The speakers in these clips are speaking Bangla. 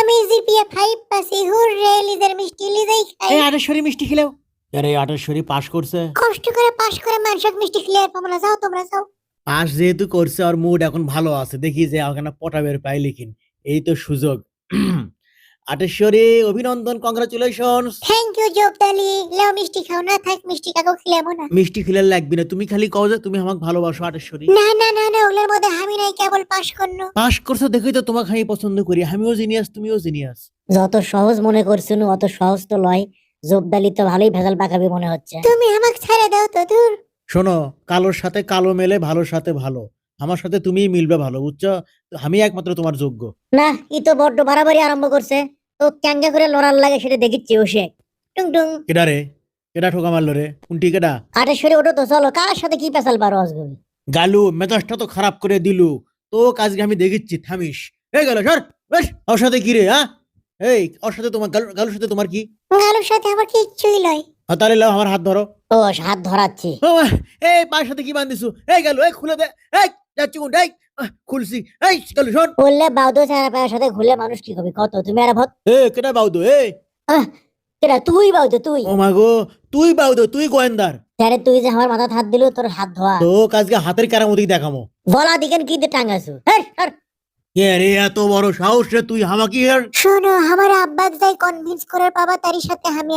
আমি জিপিএ 5 পাসি হুররে লিজার মিষ্টি লিজাই খাই। এই আটেশ্বরী মিষ্টি খেলেও। আরে আটেশ্বরী পাশ করছে। কষ্ট করে পাশ করে মানসিক মিষ্টি খেলে আর না। যাও তোমরা যাও। পাস যেহেতু করছে আর মুড এখন ভালো আছে। দেখি যে ওখানে পটা বের পাই লিখিন। এই তো সুযোগ। আটেশ্বরী অভিনন্দন কংগ্রাচুলেশন থ্যাংক ইউ জোবদালি লেও মিষ্টি খাও না থাক মিষ্টি কাকু খিলাবো না। মিষ্টি খেলে লাগবে না। তুমি খালি কও যে তুমি আমাকে ভালোবাসো আটেশ্বরী। না না না না ওগুলোর মধ্যে আমি নাই কেবল পাশ করনো। পাশ করছ দেখেই তো তোমাকে আমি পছন্দ করি। আমিও জিনিয়াস তুমিও জিনিয়াস যত সহজ মনে অত সহজ তো লয়। জোবদালি তো ভালোই ভেজাল পাকাবি মনে হচ্ছে। তুমি আমাকে ছেড়ে দাও তো দূর শোনো কালোর সাথে কালো মেলে ভালোর সাথে ভালো। আমার সাথে তুমিই মিলবে ভালো বুঝছ? আমি একমাত্র তোমার যোগ্য। না ই তো বড্ড বাড়াবাড়ি আরম্ভ করছে। তো ক্যাঙ্গা করে লড়ার লাগে সেটা দেখিচ্ছি ওসে টুং টুং। কেডা রে? কেডা ঠোকা মারলো রে? কোনটি কেডা? আটেশ্বরী ওঠো তো চলো। কার সাথে কি পেশাল পারো আসবে গালু মেজাজটা তো খারাপ করে দিলু। তো আজকে আমি দেখিচ্ছি থামিস। এই গেল সর। বেশ ওর সাথে কি রে হ্যাঁ এই ওর সাথে তোমার গালু গালুর সাথে তোমার কি? গালুর সাথে আমার কিচ্ছুই লয় আ, তাহলে লাও আমার হাত ধরো। ও হাত ধরাচ্ছি। এই পায়ের সাথে কি বান্ধিছু এই গেল এই খুলে দে। এই যাচ্ছি কোন? এই খুলছি। এই গেলু শোন। বললে বাউদো চেহারা পায়ের সাথে ঘুলে মানুষ কি হবে কত? তুমি আর ভত এ কেডা বাউদো? এ কেরা তুই বাউদো তুই। ও মা গো তুই বাউদো তুই গোয়েন্দার। আরে তুই যে আমার মাথা হাত দিল তোর হাত ধোয়া। তো আজকে হাতের কেরামতি দেখামো। বলা দিকেন কি দিয়ে টাঙ্গাছু সর। রে এত বড় সাহস রে তুই আমাকে আর শোনো আমার আব্বাক যাই কনভিন্স করে পাবা তারই সাথে আমি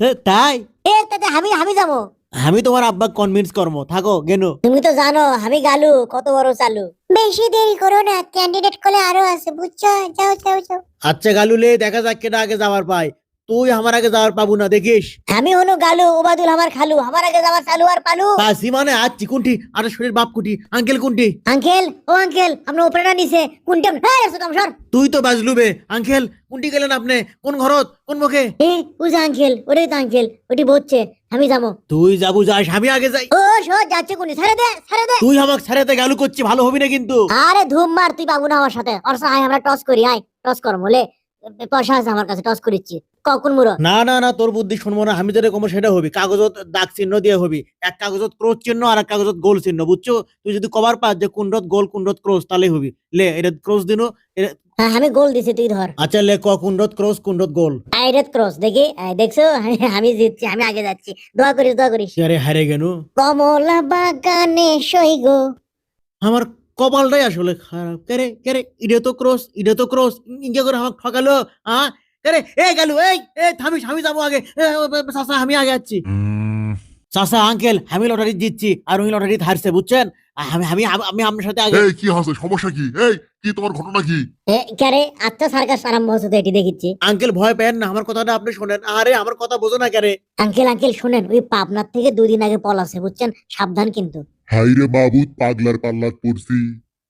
হে, তাই? এ তাতে আমি আমি যাব। আমি তোমার আব্বা কনভিন্স করব। থাকো গেনো। তুমি তো জানো আমি গালু কত বড় চালু। বেশি দেরি করো না ক্যান্ডিডেট কলে আরও আছে বুঝছ? যাও যাও যাও। আচ্ছা গালুলে দেখা যাক কেটা আগে যাওয়ার পাই তুই আমার আগে যাওয়ার পাবো না দেখিস? আমি হনু গালু ওবাদুল আমার খালু আমার আগে যাওয়ার চালু আর পালু। বাসি মানে আছি কোনটি আরে শরীর বাপ কুটি আঙ্কেল কোনটি আঙ্কেল ও আঙ্কেল আপনার উপরে না নিছে কোনটা সর তুই তো বাজলু বে আঙ্কেল কোনটি গেলেন আপনি কোন ঘরত কোন মুখে? এ বুঝা আঙ্কেল ওটাই তো আঙ্কেল ওটি বলছে আমি যাব। তুই যাবু যাস আমি আগে যাই। ও সো যাচ্ছে কোনি ছেড়ে দে ছেড়ে দে। তুই আমাকে ছাড়াতে গালু করছি ভালো হবি না কিন্তু। আরে ধুম মার তুই পাবো না আমার সাথে ওর সাথে আয় আমরা টস করি আয় টস কর বলে পয়সা আছে আমার কাছে টস করিচ্ছি। কখন মুরো না না না তোর বুদ্ধি শুনব না আমি যেটা কমো সেটা হবি। কাগজত দাগ চিহ্ন দিয়ে হবি। এক কাগজত ক্রোশ চিহ্ন আর এক কাগজত গোল চিহ্ন বুঝছ? তুই যদি পাস যে গোল ক্রোশ তাহলে হবি। লে এটা ক্রোশ দিনু হ্যাঁ আমি গোল দিছি তুই ধর। আচ্ছা লে ক কুন্ডত ক্রোশ কুন্ডত গোল। আইরেত দেখি? দেখছ? আমি- আমি জিতছি আমি আগে যাচ্ছি। দোয়া করিস দোয়া করিস। আরে হারে গেনু। কমলা বাগানে সইগ। আমার কপালটাই আসলে খারাপ। কেরে কেরে ইডে তো ক্রস ইডে তো ক্রস। ইঙ্গে করে আমাকে ঠকালো হ্যাঁ কেরে এই গেল এই এই থামিস আমি যাব আগে। এ, চাচা আমি আগে যাচ্ছি। চাচা আঙ্কেল আমি লটারি জিতছি আর উনি লটারি হারছে বুঝছেন? আমি আমি আমি আপনার সাথে আগে কি হচ্ছে? সমস্যা কি? এই কি তোমার ঘটনা কি? ক্যারে আচ্ছা সার্কাস আরম্ভ হচ্ছে তো এটি দেখিচ্ছি। আঙ্কেল ভয় পেন না আমার কথাটা আপনি শোনেন। আরে আমার কথা বোঝো না কেরে আঙ্কেল আঙ্কেল শুনেন ওই পাবনার থেকে দুদিন আগে পল আছে বুঝছেন? সাবধান কিন্তু। হাই রে বাবুত পাগলার পাল্লাত পড়ছি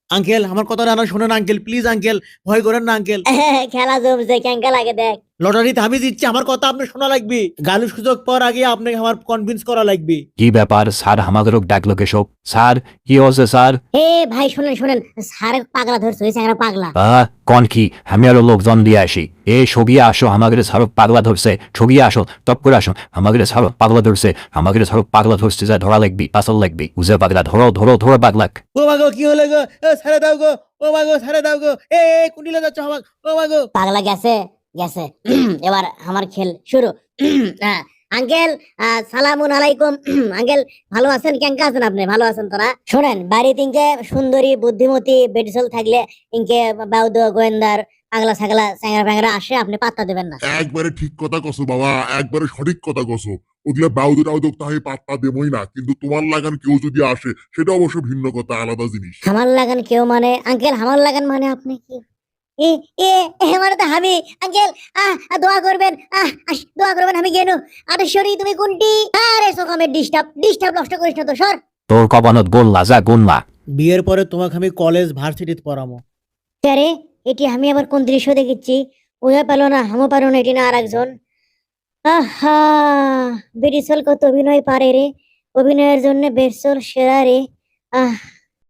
আঙ্কেল আমার কথা না শোনেন আঙ্কেল প্লিজ আঙ্কেল ভয় করেন না আঙ্কেল। খেলা জমছে ক্যাঙ্কা লাগে দেখ। লটারিতে আমি দিচ্ছি আমার কথা আপনি শোনা লাগবে। গালু সুযোগ পর আগে আপনাকে আমার কনভিন্স করা লাগবে। কি ব্যাপার স্যার আমাদেরও ডাকলো কেশব? স্যার কি হচ্ছে স্যার? এ ভাই শুনেন শুনেন সারে পাগলা ধরছে ওই চ্যাংরা পাগলা। আহ, কোন কি? আমি আরও লোকজন দিয়ে আসি। এ ছবি আসো আমাদের সারো পাগলা ধরছে। ছবি আসো টপ করে আসো। আমাদের সারো পাগলা ধরছে। আমাদের সারো পাগলা ধরছে যা ধরা লাগবি পাসল লাগবি। উজে পাগলা ধরো ধরো ধরো পাগলাক। ও মাগো কি হলো গো? ও দাও গো ও মাগো ছেড়ে দাও গো। এ কুন্ডিলে যাচ্ছ আমার ও মাগো। পাগলা গেছে। গেছে এবার আমার খেল শুরু। হ্যাঁ, আঙ্কেল সালামুন আলাইকুম। আঙ্কেল ভালো আছেন? কেঙ্কা আছেন আপনি? ভালো আছেন তোরা? শোনেন বাড়িতে ইনকে সুন্দরী বুদ্ধিমতী বেডিসল থাকলে ইনকে বাউদ গোয়েন্দার পাগলা ছাগলা চ্যাংরা ফ্যাংরা আসে আপনি পাত্তা দেবেন না। একবারে ঠিক কথা কছো বাবা একবারে সঠিক কথা কছো ওগুলা বাউদু টাউদুক তাহে পাত্তা দেবই না কিন্তু তোমার লাগান কেউ যদি আসে সেটা অবশ্য ভিন্ন কথা আলাদা জিনিস। হামার লাগান কেউ মানে আঙ্কেল হামার লাগান মানে আপনি কি? এ এ এ, মানে হামি আঙ্কেল আহ আহ, দোয়া করবেন আহ দোয়া করবেন আমি গেনু। তুমি কোনটি? আরে সোকামের ডিস্টার্ব ডিস্টার্ব নষ্ট করিস না তো সর। তোর কপানত গোল্লা যা গুনলা বিয়ের পরে তোমাকে আমি কলেজ ভার্সিটিতে পড়ামো। আরে এটি আমি আবার কোন দৃশ্য দেখেছি? ওয়া পেল না হামও পারো না এটি না আর একজন আহা বেরিসল কত অভিনয় পারে রে। অভিনয়ের জন্য বেরসল সেরা রে। আহ